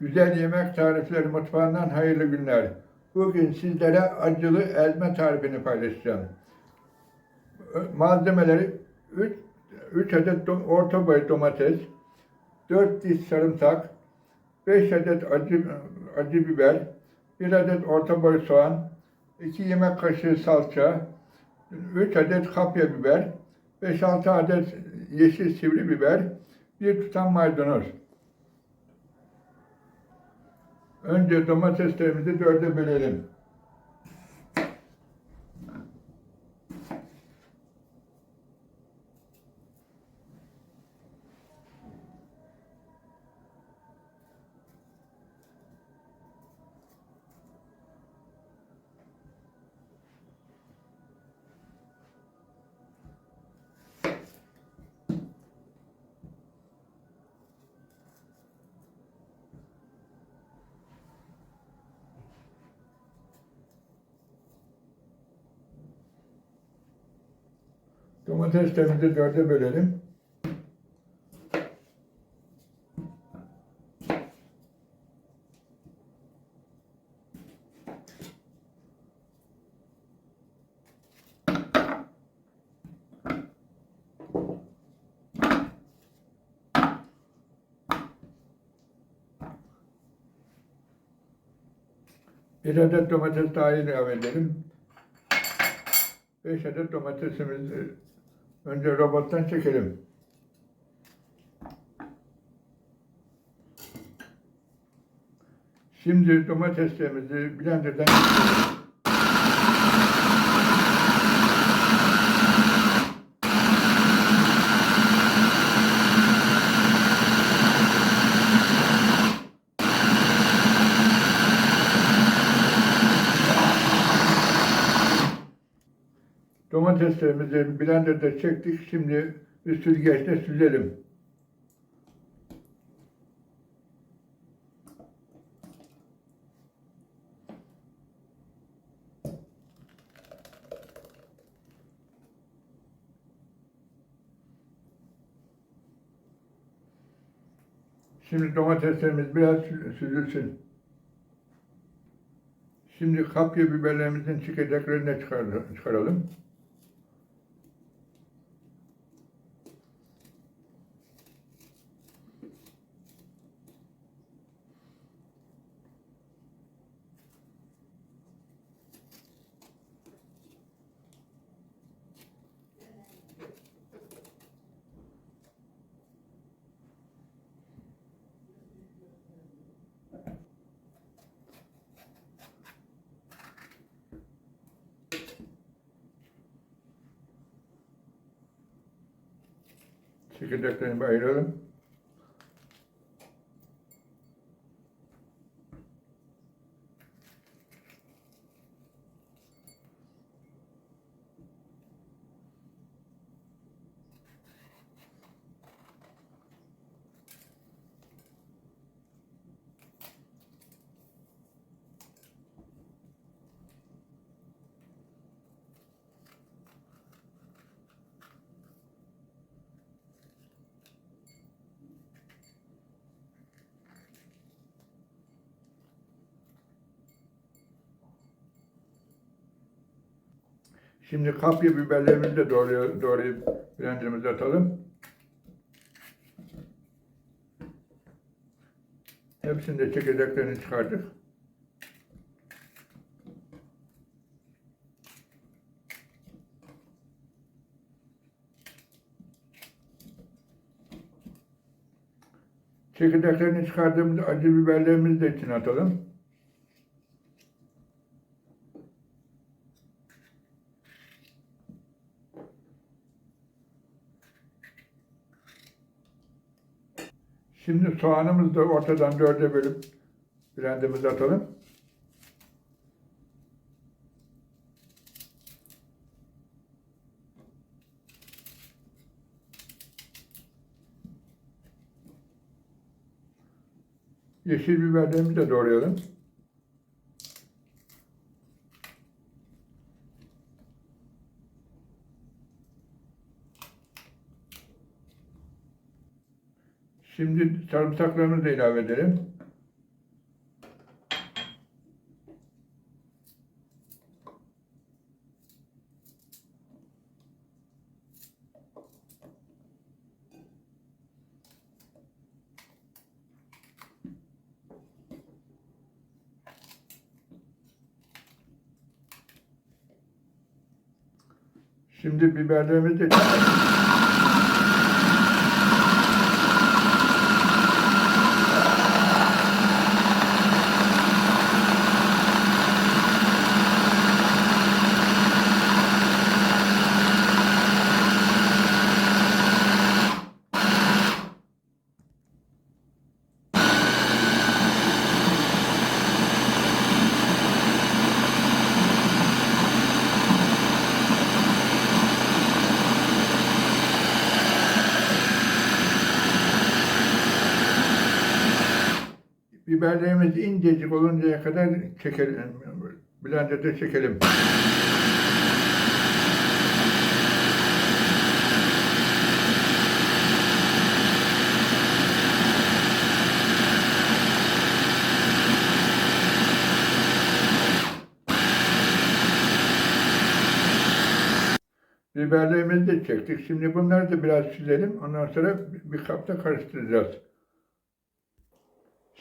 Güzel yemek tarifleri mutfağından hayırlı günler. Bugün sizlere acılı ezme tarifini paylaşacağım. Malzemeleri 3, 3 adet orta boy domates, 4 diş sarımsak, 5 adet acı, acı biber, 1 adet orta boy soğan, 2 yemek kaşığı salça, 3 adet kapya biber, 5-6 adet yeşil sivri biber, bir tutam maydanoz. Önce domateslerimizi dörde bölelim. Domateslerimizi dörde bölelim. Bir adet domates daha ilave edelim. 5 adet domatesimizi önce robottan çekelim. Şimdi domateslerimizi blenderdan geçirelim. Domateslerimizi blenderda çektik. Şimdi bir süzgeçte süzelim. Şimdi domateslerimiz biraz sü- süzülsün. Şimdi kapya biberlerimizin çıkar- çıkaralım. Çekirdeklerini bir ayıralım. Şimdi kapya biberlerimizi de doğrayıp, doğrayıp blenderımıza atalım. Hepsini de çekirdeklerini çıkardık. Çekirdeklerini çıkardığımız acı biberlerimizi de içine atalım. Şimdi soğanımızı da ortadan dörde bölüp blenderımıza atalım. Yeşil biberlerimizi de doğrayalım. Şimdi sarımsaklarımızı da ilave edelim. Şimdi biberlerimizi biberlerimiz incecik oluncaya kadar çekelim. Blender'da çekelim. Biberlerimizi de çektik. Şimdi bunları da biraz süzelim. Ondan sonra bir kapta karıştıracağız.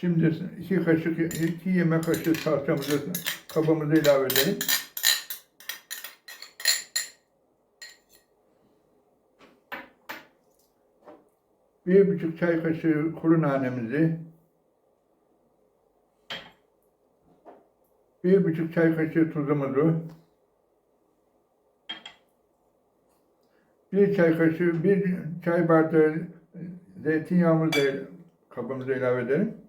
Şimdi iki kaşık, iki yemek kaşığı salçamızı kabımıza ilave edelim. Bir buçuk çay kaşığı kuru nanemizi, bir buçuk çay kaşığı tuzumuzu, bir çay kaşığı, bir çay bardağı zeytinyağımızı kabımıza ilave edelim.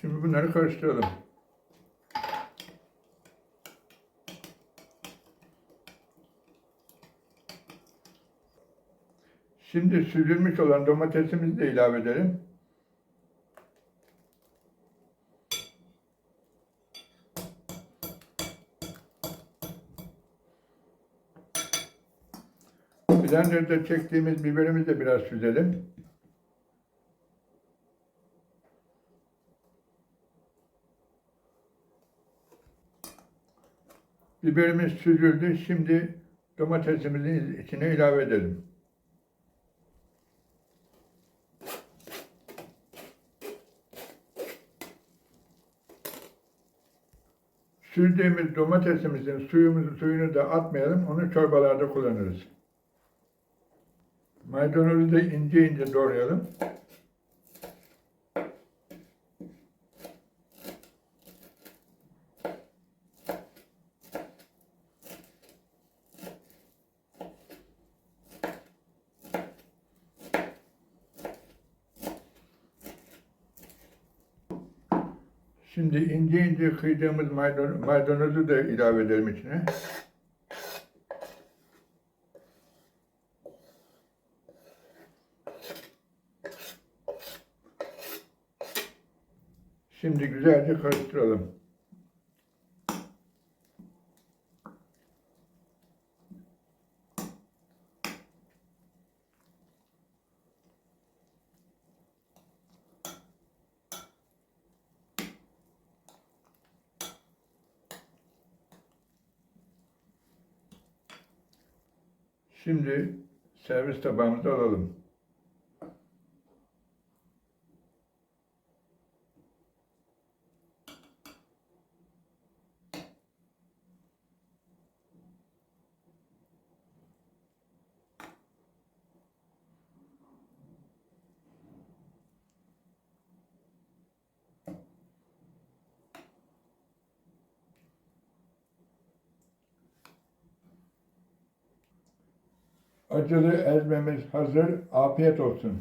Şimdi bunları karıştıralım. Şimdi süzülmüş olan domatesimizi de ilave edelim. Blender'da çektiğimiz biberimizi de biraz süzelim. Biberimiz süzüldü. Şimdi domatesimizin içine ilave edelim. Süzdüğümüz domatesimizin suyumuzu, suyunu da atmayalım. Onu çorbalarda kullanırız. Maydanozu da ince ince doğrayalım. Şimdi ince ince kıydığımız maydanoz, maydanozu da ilave edelim içine. Şimdi güzelce karıştıralım. Şimdi servis tabağımıza alalım. Acılı ezmemiz hazır. Afiyet olsun.